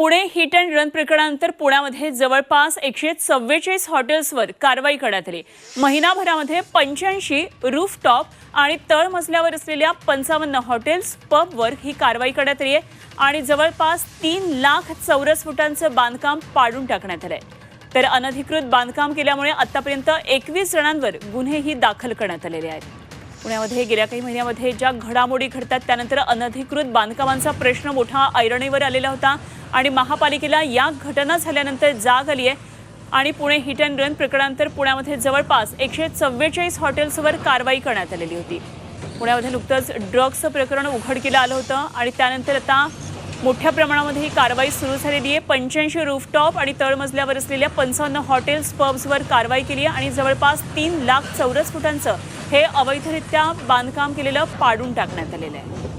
Pune hit and run प्रकरणानंतर पुण्यामध्ये जवळपास एकशे चव्वेचाळीस हॉटेल्सवर कारवाई करण्यात आली. महिनाभरामध्ये पंच्याऐंशी रूफटॉप आणि तळमजल्यावर असलेल्या पंचावन्न हॉटेल्स पबवर ही कारवाई करण्यात आली आहे आणि जवळपास तीन लाख चौरस फुटांचं बांधकाम पाडून टाकण्यात आलंय. तर अनधिकृत बांधकाम केल्यामुळे आतापर्यंत एकवीस जणांवर गुन्हेही दाखल करण्यात आलेले आहेत. पुण्यामध्ये गेल्या काही महिन्यामध्ये ज्या घडामोडी घडतात त्यानंतर अनधिकृत बांधकामांचा प्रश्न मोठा ऐरणीवर आलेला होता. आणि महापालिकेला या घटना झाल्यानंतर जाग आली आहे. आणि पुणे हिट अँड रन प्रकरणानंतर पुण्यामध्ये जवळपास एकशे चव्वेचाळीस हॉटेल्सवर कारवाई करण्यात आलेली होती. पुण्यामध्ये नुकतंच ड्रग्सचं प्रकरण उघडकीला आलं होतं आणि त्यानंतर आता मोठ्या प्रमाणामध्ये ही कारवाई सुरू झालेली आहे. पंच्याऐंशी रूफटॉप आणि तळमजल्यावर असलेल्या पंचावन्न हॉटेल्स पब्सवर कारवाई केली आहे आणि जवळपास तीन लाख चौरस फुटांचं हे अवैधरित्या बांधकाम केलेलं पाडून टाकण्यात आलेलं आहे.